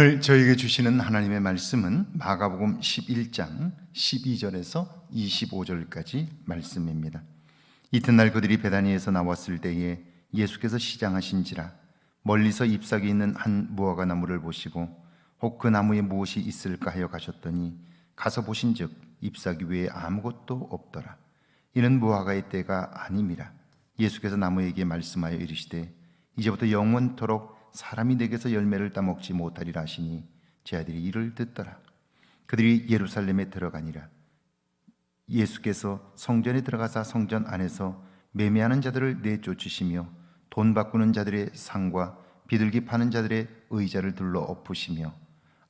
오늘 저에게 주시는 하나님의 말씀은 마가복음 11장 12절에서 25절까지 말씀입니다. 이튿날 그들이 베다니에서 나왔을 때에 예수께서 시장하신지라 멀리서 잎사귀 있는 한 무화과 나무를 보시고 혹 그 나무에 무엇이 있을까 하여 가셨더니 가서 보신즉 잎사귀 외에 아무것도 없더라. 이는 무화과의 때가 아님이라. 예수께서 나무에게 말씀하여 이르시되 이제부터 영원토록 사람이 내게서 열매를 따먹지 못하리라 하시니 제 아들이 이를 듣더라. 그들이 예루살렘에 들어가니라. 예수께서 성전에 들어가사 성전 안에서 매매하는 자들을 내쫓으시며 돈 바꾸는 자들의 상과 비둘기 파는 자들의 의자를 둘러 엎으시며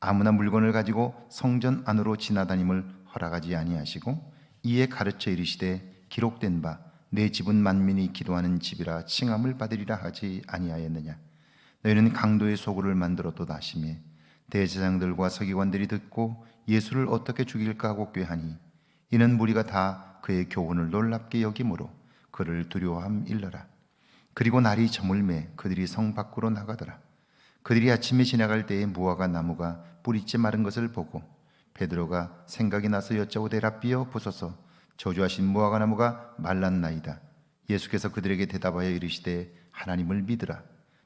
아무나 물건을 가지고 성전 안으로 지나다님을 허락하지 아니하시고 이에 가르쳐 이르시되 기록된 바 내 집은 만민이 기도하는 집이라 칭함을 받으리라 하지 아니하였느냐 너희는 강도의 소굴을 만들었도다 하시며 대제장들과 서기관들이 듣고 예수를 어떻게 죽일까 하고 꾀하니 이는 무리가 다 그의 교훈을 놀랍게 여김으로 그를 두려워함 일러라. 그리고 날이 저물매 그들이 성 밖으로 나가더라. 그들이 아침에 지나갈 때에 무화과 나무가 뿌리째 마른 것을 보고 베드로가 생각이 나서 여짜오되 랍비여 보소서. 저주하신 무화과 나무가 말랐나이다. 예수께서 그들에게 대답하여 이르시되 하나님을 믿으라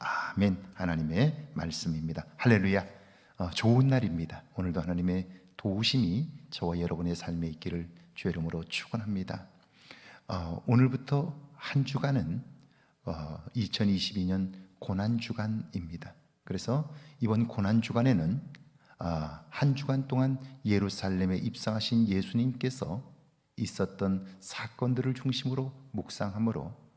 아멘. 하나님의 말씀입니다. 할렐루야. 어, 좋은 날입니다. 오늘도 하나님의 도우심이 저와 여러분의 삶에 있기를 주의 이름으로 축원합니다. 어, 오늘부터 한 주간은 어, 2022년 고난 주간입니다. 그래서 이번 고난 주간에는 아, 한 주간 동안 예루살렘에 입성하신 예수님께서 있었던 사건들을 중심으로 묵상함으로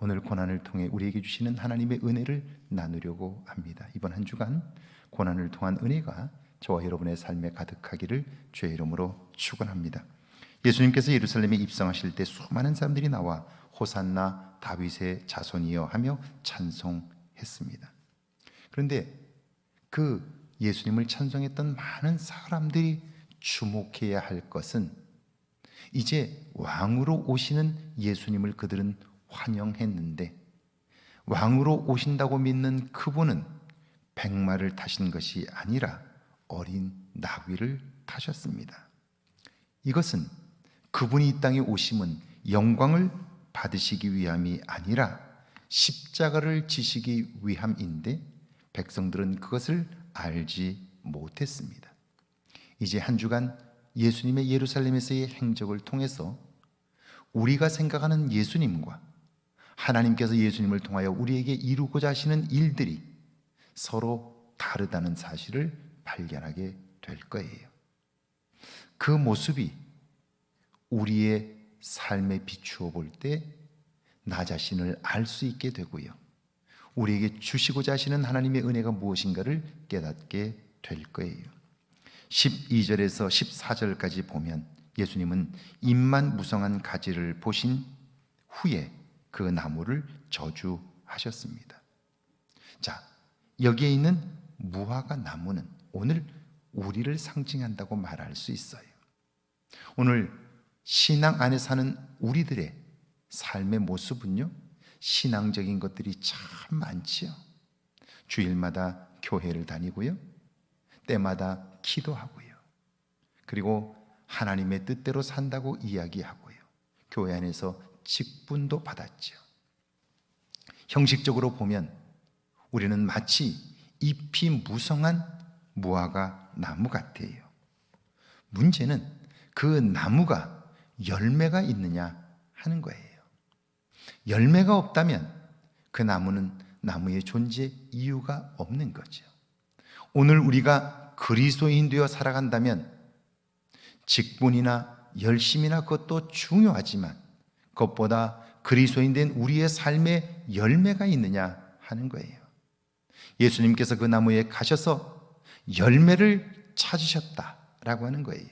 오늘 고난을 통해 우리에게 주시는 하나님의 은혜를 나누려고 합니다. 이번 한 주간 고난을 통한 은혜가 저와 여러분의 삶에 가득하기를 주의 이름으로 축원합니다. 예수님께서 예루살렘에 입성하실 때 수많은 사람들이 나와 호산나 다윗의 자손이여 하며 찬송했습니다. 그런데 그 예수님을 찬송했던 많은 사람들이 주목해야 할 것은 이제 왕으로 오시는 예수님을 그들은 환영했는데 왕으로 오신다고 믿는 그분은 백마를 타신 것이 아니라 어린 나귀를 타셨습니다. 이것은 그분이 이 땅에 오심은 영광을 받으시기 위함이 아니라 십자가를 지시기 위함인데 백성들은 그것을 알지 못했습니다. 이제 한 주간 예수님의 예루살렘에서의 행적을 통해서 우리가 생각하는 예수님과 하나님께서 예수님을 통하여 우리에게 이루고자 하시는 일들이 서로 다르다는 사실을 발견하게 될 거예요. 그 모습이 우리의 삶에 비추어 볼 때 나 자신을 알 수 있게 되고요. 우리에게 주시고자 하시는 하나님의 은혜가 무엇인가를 깨닫게 될 거예요. 12절에서 14절까지 보면 예수님은 잎만 무성한 가지를 보신 후에 그 나무를 저주하셨습니다. 자, 여기에 있는 무화과 나무는 오늘 우리를 상징한다고 말할 수 있어요. 오늘 신앙 안에 사는 우리들의 삶의 모습은요, 신앙적인 것들이 참 많지요. 주일마다 교회를 다니고요, 때마다 기도하고요, 그리고 하나님의 뜻대로 산다고 이야기하고요, 교회 안에서 직분도 받았죠. 형식적으로 보면 우리는 마치 잎이 무성한 무화과 나무 같아요. 문제는 그 나무가 열매가 있느냐 하는 거예요. 열매가 없다면 그 나무는 나무의 존재 이유가 없는 거죠. 오늘 우리가 그리스도인 되어 살아간다면 직분이나 열심이나 그것도 중요하지만 그것보다 그리스도인 된 우리의 삶에 열매가 있느냐 하는 거예요. 예수님께서 그 나무에 가셔서 열매를 찾으셨다라고 하는 거예요.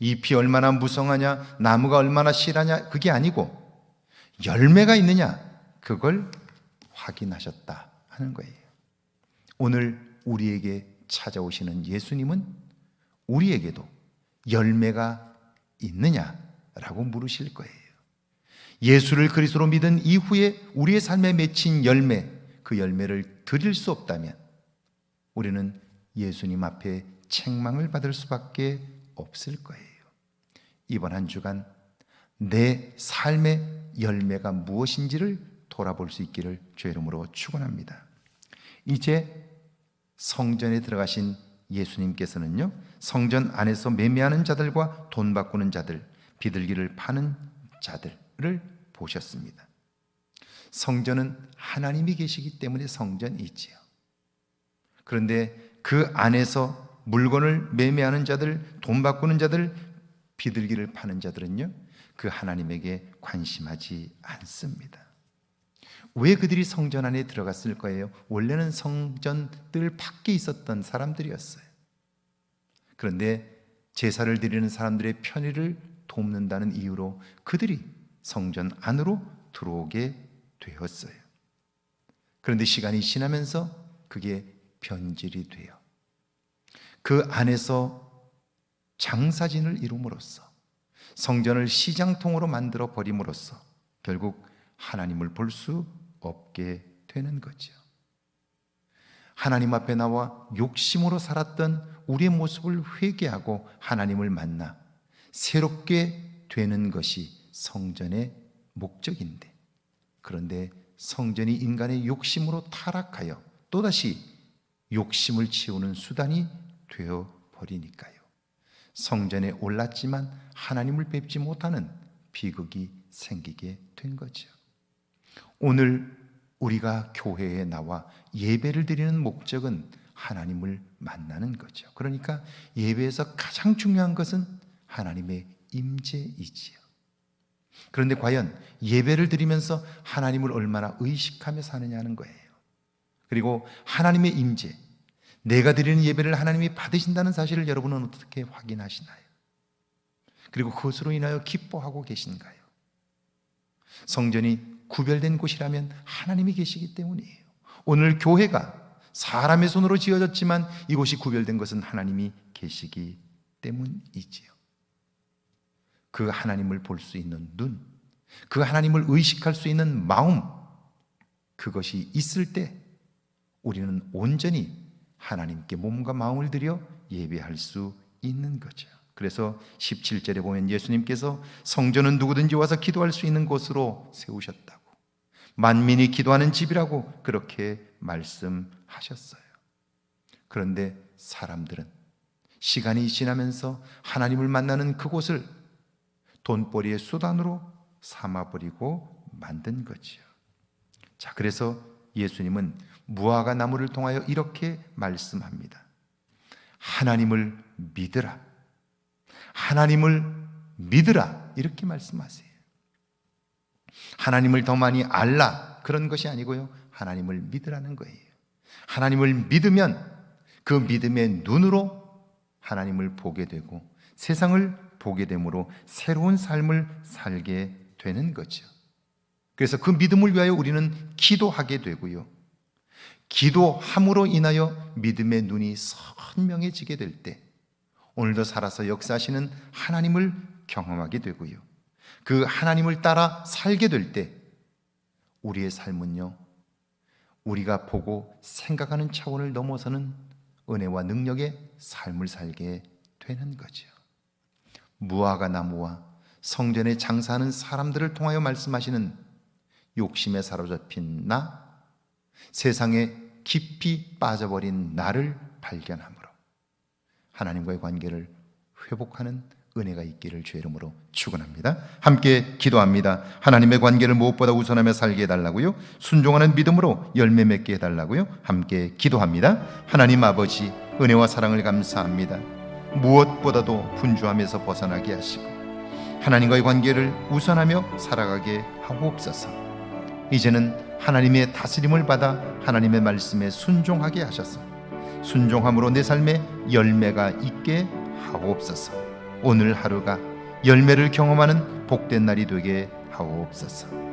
잎이 얼마나 무성하냐, 나무가 얼마나 실하냐, 그게 아니고 열매가 있느냐, 그걸 확인하셨다 하는 거예요. 오늘 우리에게 찾아오시는 예수님은 우리에게도 열매가 있느냐라고 물으실 거예요. 예수를 그리스도로 믿은 이후에 우리의 삶에 맺힌 열매, 그 열매를 드릴 수 없다면 우리는 예수님 앞에 책망을 받을 수밖에 없을 거예요. 이번 한 주간 내 삶의 열매가 무엇인지를 돌아볼 수 있기를 주의 이름으로 축원합니다. 이제 성전에 들어가신 예수님께서는요. 성전 안에서 매매하는 자들과 돈 바꾸는 자들, 비둘기를 파는 자들 을 보셨습니다. 성전은 하나님이 계시기 때문에 성전이지요. 그런데 그 안에서 물건을 매매하는 자들, 돈 바꾸는 자들, 비둘기를 파는 자들은요, 그 하나님에게 관심하지 않습니다. 왜 그들이 성전 안에 들어갔을 거예요? 원래는 성전 뜰 밖에 있었던 사람들이었어요. 그런데 제사를 드리는 사람들의 편의를 돕는다는 이유로 그들이 성전 안으로 들어오게 되었어요. 그런데 시간이 지나면서 그게 변질이 돼요. 그 안에서 장사진을 이룸으로써 성전을 시장통으로 만들어 버림으로써 결국 하나님을 볼 수 없게 되는 거죠. 하나님 앞에 나와 욕심으로 살았던 우리의 모습을 회개하고 하나님을 만나 새롭게 되는 것이 성전의 목적인데 그런데 성전이 인간의 욕심으로 타락하여 또다시 욕심을 채우는 수단이 되어 버리니까요. 성전에 올랐지만 하나님을 뵙지 못하는 비극이 생기게 된 거죠. 오늘 우리가 교회에 나와 예배를 드리는 목적은 하나님을 만나는 거죠. 그러니까 예배에서 가장 중요한 것은 하나님의 임재이지요. 그런데 과연 예배를 드리면서 하나님을 얼마나 의식하며 사느냐는 거예요. 그리고 하나님의 임재, 내가 드리는 예배를 하나님이 받으신다는 사실을 여러분은 어떻게 확인하시나요? 그리고 그것으로 인하여 기뻐하고 계신가요? 성전이 구별된 곳이라면 하나님이 계시기 때문이에요. 오늘 교회가 사람의 손으로 지어졌지만 이곳이 구별된 것은 하나님이 계시기 때문이지요. 그 하나님을 볼 수 있는 눈, 그 하나님을 의식할 수 있는 마음, 그것이 있을 때 우리는 온전히 하나님께 몸과 마음을 들여 예배할 수 있는 거죠. 그래서 17절에 보면 예수님께서 성전은 누구든지 와서 기도할 수 있는 곳으로 세우셨다고. 만민이 기도하는 집이라고 그렇게 말씀하셨어요. 그런데 사람들은 시간이 지나면서 하나님을 만나는 그곳을 돈벌이의 수단으로 삼아버리고 만든 거지요. 자, 그래서 예수님은 무화과 나무를 통하여 이렇게 말씀합니다. 하나님을 믿으라. 하나님을 믿으라. 이렇게 말씀하세요. 하나님을 더 많이 알라. 그런 것이 아니고요. 하나님을 믿으라는 거예요. 하나님을 믿으면 그 믿음의 눈으로 하나님을 보게 되고 세상을 보게 되므로 새로운 삶을 살게 되는 거죠. 그래서 그 믿음을 위하여 우리는 기도하게 되고요. 기도함으로 인하여 믿음의 눈이 선명해지게 될 때, 오늘도 살아서 역사하시는 하나님을 경험하게 되고요. 그 하나님을 따라 살게 될 때, 우리의 삶은요, 우리가 보고 생각하는 차원을 넘어서는 은혜와 능력의 삶을 살게 되는 거죠. 무화과 나무와 성전에 장사하는 사람들을 통하여 말씀하시는 욕심에 사로잡힌 나, 세상에 깊이 빠져버린 나를 발견함으로 하나님과의 관계를 회복하는 은혜가 있기를 주의 이름으로 축원합니다. 함께 기도합니다. 하나님의 관계를 무엇보다 우선하며 살게 해달라고요. 순종하는 믿음으로 열매 맺게 해달라고요. 함께 기도합니다. 하나님 아버지 은혜와 사랑을 감사합니다. 무엇보다도 분주함에서 벗어나게 하시고 하나님과의 관계를 우선하며 살아가게 하옵소서. 이제는 하나님의 다스림을 받아 하나님의 말씀에 순종하게 하셔서 순종함으로 내 삶에 열매가 있게 하옵소서. 오늘 하루가 열매를 경험하는 복된 날이 되게 하옵소서.